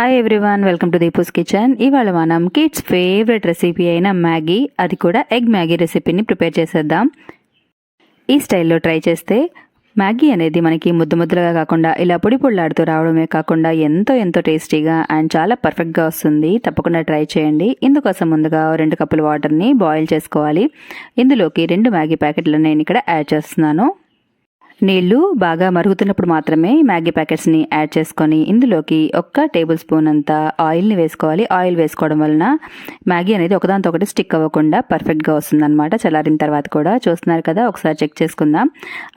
Hi everyone welcome to Deepu's kitchen ఇవాళ మనం kids favourite recipe అయిన మ్యాగీ అది కూడా ఎగ్ మ్యాగీ రెసిపీని ప్రిపేర్ చేసేద్దాం. ఈ స్టైల్లో ట్రై చేస్తే మ్యాగీ అనేది మనకి ముద్దు ముద్దులుగా కాకుండా ఇలా పొడి పొడిలాడుతూ రావడమే కాకుండా ఎంతో ఎంతో టేస్టీగా అండ్ చాలా పర్ఫెక్ట్గా వస్తుంది. తప్పకుండా ట్రై చేయండి. ఇందుకోసం ముందుగా రెండు కప్పుల వాటర్ని బాయిల్ చేసుకోవాలి. ఇందులోకి రెండు మ్యాగీ ప్యాకెట్లు నేను ఇక్కడ యాడ్ చేస్తున్నాను. నీళ్ళు బాగా మరుగుతున్నప్పుడు మాత్రమే మ్యాగీ ప్యాకెట్స్ని యాడ్ చేసుకొని ఇందులోకి ఒక్క టేబుల్ స్పూన్ అంత ఆయిల్ని వేసుకోవాలి. ఆయిల్ వేసుకోవడం వలన మ్యాగీ అనేది ఒకదాంతో ఒకటి స్టిక్ అవ్వకుండా పర్ఫెక్ట్గా వస్తుందన్నమాట. చల్లారిన తర్వాత కూడా చూస్తున్నారు కదా ఒకసారి చెక్ చేసుకుందాం.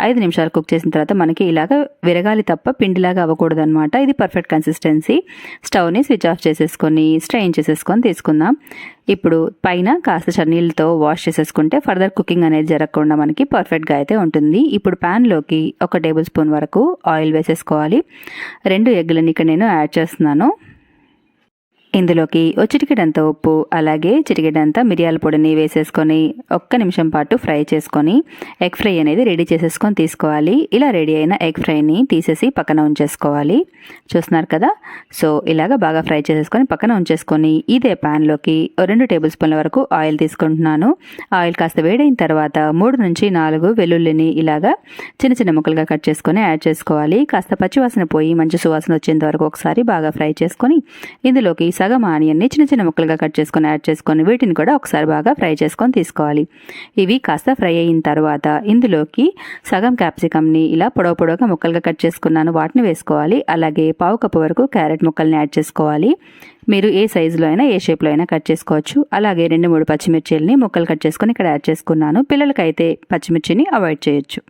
ఐదు నిమిషాలు కుక్ చేసిన తర్వాత మనకి ఇలాగ విరగాలి తప్ప పిండిలాగా అవ్వకూడదు అనమాట ఇది పర్ఫెక్ట్ కన్సిస్టెన్సీ. స్టవ్ని స్విచ్ ఆఫ్ చేసేసుకొని స్ట్రెయిన్ చేసేసుకొని తీసుకుందాం. ఇప్పుడు పైన కాస్త చన్నీళ్ళతో వాష్ చేసేసుకుంటే ఫర్దర్ కుకింగ్ అనేది జరగకుండా మనకి పర్ఫెక్ట్గా అయితే ఉంటుంది. ఇప్పుడు ప్యాన్లోకి ఒక టేబుల్ స్పూన్ వరకు ఆయిల్ వేసేసుకోవాలి. రెండు ఎగ్గులని ఇక్కడ నేను యాడ్ చేస్తున్నాను. ఇందులోకి ఓ చిటికెడంత ఉప్పు అలాగే చిటికెడంత మిరియాల పొడిని వేసేసుకొని ఒక్క నిమిషం పాటు ఫ్రై చేసుకొని ఎగ్ ఫ్రై అనేది రెడీ చేసేసుకొని తీసుకోవాలి. ఇలా రెడీ అయిన ఎగ్ ఫ్రైని తీసేసి పక్కన ఉంచేసుకోవాలి. చూస్తున్నారు కదా? సో ఇలాగ బాగా ఫ్రై చేసేసుకొని పక్కన ఉంచేసుకొని ఇదే ప్యాన్లోకి రెండు టేబుల్ స్పూన్ల వరకు ఆయిల్ తీసుకుంటున్నాను. ఆయిల్ కాస్త వేడైన తర్వాత మూడు నుంచి నాలుగు వెల్లుల్లిని ఇలాగా చిన్న చిన్న ముక్కలుగా కట్ చేసుకొని యాడ్ చేసుకోవాలి. కాస్త పచ్చివాసన పోయి మంచి సువాసన వచ్చేంత వరకు ఒకసారి బాగా ఫ్రై చేసుకొని ఇందులోకి సగం ఆనియన్ని చిన్న చిన్న ముక్కలుగా కట్ చేసుకొని యాడ్ చేసుకొని వీటిని కూడా ఒకసారి బాగా ఫ్రై చేసుకొని తీసుకోవాలి. ఇవి కాస్త ఫ్రై అయిన తర్వాత ఇందులోకి సగం క్యాప్సికమ్ని ఇలా పొడవ పొడవుగా ముక్కలుగా కట్ చేసుకున్నాను. వాటిని వేసుకోవాలి. అలాగే పావు కప్పు వరకు క్యారెట్ ముక్కల్ని యాడ్ చేసుకోవాలి. మీరు ఏ సైజులో అయినా ఏ షేప్లో అయినా కట్ చేసుకోవచ్చు. అలాగే రెండు మూడు పచ్చిమిర్చిల్ని ముక్కలు కట్ చేసుకొని ఇక్కడ యాడ్ చేసుకున్నాను. పిల్లలకైతే పచ్చిమిర్చిని అవాయిడ్ చేయొచ్చు.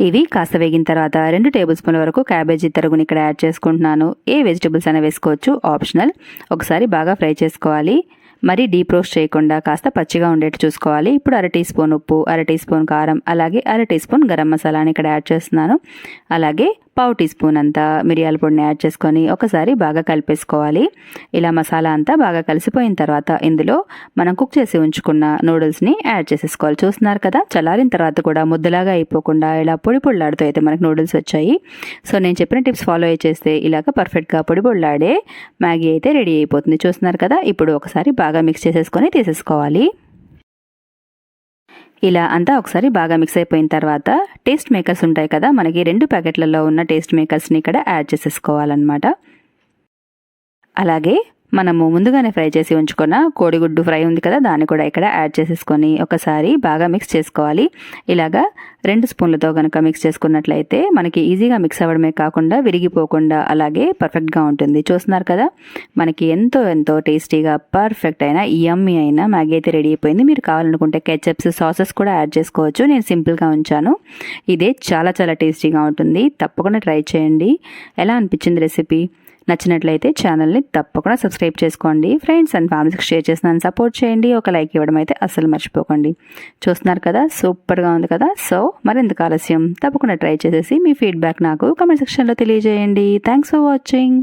ఇవి కాస్త వేగిన తర్వాత రెండు టేబుల్ స్పూన్ల వరకు క్యాబేజీ తరుగుని ఇక్కడ యాడ్ చేసుకుంటున్నాను. ఏ వెజిటబుల్స్ అయినా వేసుకోవచ్చు. ఆప్షనల్. ఒకసారి బాగా ఫ్రై చేసుకోవాలి. మరీ డీప్ రోస్ట్ చేయకుండా కాస్త పచ్చిగా ఉండేట్టు చూసుకోవాలి. ఇప్పుడు అర టీ స్పూన్ ఉప్పు అర టీ స్పూన్ కారం అలాగే అర టీ స్పూన్ గరం మసాలాని ఇక్కడ యాడ్ చేస్తున్నాను. అలాగే పావు టీ స్పూన్ అంతా మిరియాల పొడిని యాడ్ చేసుకొని ఒకసారి బాగా కలిపేసుకోవాలి. ఇలా మసాలా అంతా బాగా కలిసిపోయిన తర్వాత ఇందులో మనం కుక్ చేసి ఉంచుకున్న నూడిల్స్ని యాడ్ చేసేసుకోవాలి. చూస్తున్నారు కదా చల్లారిన తర్వాత కూడా ముద్దలాగా అయిపోకుండా ఇలా పొడి పొడిలాడుతూ అయితే మనకు నూడిల్స్ వచ్చాయి. సో నేను చెప్పిన టిప్స్ ఫాలో అయ్యి చేస్తే ఇలాగ పర్ఫెక్ట్గా పొడి పొడిలాడే మ్యాగీ అయితే రెడీ అయిపోతుంది. చూస్తున్నారు కదా ఇప్పుడు ఒకసారి బాగా మిక్స్ చేసేసుకొని తీసేసుకోవాలి. ఇలా అంతా ఒకసారి బాగా మిక్స్ అయిపోయిన తర్వాత టేస్ట్ మేకర్స్ ఉంటాయి కదా మనకి రెండు ప్యాకెట్లలో ఉన్న టేస్ట్ మేకర్స్ని ఇక్కడ యాడ్ చేసేసుకోవాలన్నమాట. అలాగే మనము ముందుగానే ఫ్రై చేసి ఉంచుకున్న కోడిగుడ్డు ఫ్రై ఉంది కదా దాన్ని కూడా ఇక్కడ యాడ్ చేసేసుకొని ఒకసారి బాగా మిక్స్ చేసుకోవాలి. ఇలాగా రెండు స్పూన్లతో కనుక మిక్స్ చేసుకున్నట్లయితే మనకి ఈజీగా మిక్స్ అవ్వడమే కాకుండా విరిగిపోకుండా అలాగే పర్ఫెక్ట్గా ఉంటుంది. చూస్తున్నారు కదా మనకి ఎంతో ఎంతో టేస్టీగా పర్ఫెక్ట్ అయిన యమ్మీ అయిన మ్యాగీ అయితే రెడీ అయిపోయింది. మీరు కావాలనుకుంటే కెచప్స్ సాసెస్ కూడా యాడ్ చేసుకోవచ్చు. నేను సింపుల్గా ఉంచాను. ఇదే చాలా చాలా టేస్టీగా ఉంటుంది. తప్పకుండా ట్రై చేయండి. ఎలా అనిపించింది రెసిపీ నచ్చినట్లయితే ఛానల్ని తప్పకుండా సబ్స్క్రైబ్ చేసుకోండి. ఫ్రెండ్స్ అండ్ ఫ్యామిలీస్కి షేర్ చేస్తున్నాను సపోర్ట్ చేయండి. ఒక లైక్ ఇవ్వడం అయితే అస్సలు మర్చిపోకండి. చూస్తున్నారు కదా సూపర్గా ఉంది కదా? సో మరెందుకు ఆలస్యం తప్పకుండా ట్రై చేసేసి మీ ఫీడ్బ్యాక్ నాకు కమెంట్ సెక్షన్లో తెలియజేయండి. Thanks for watching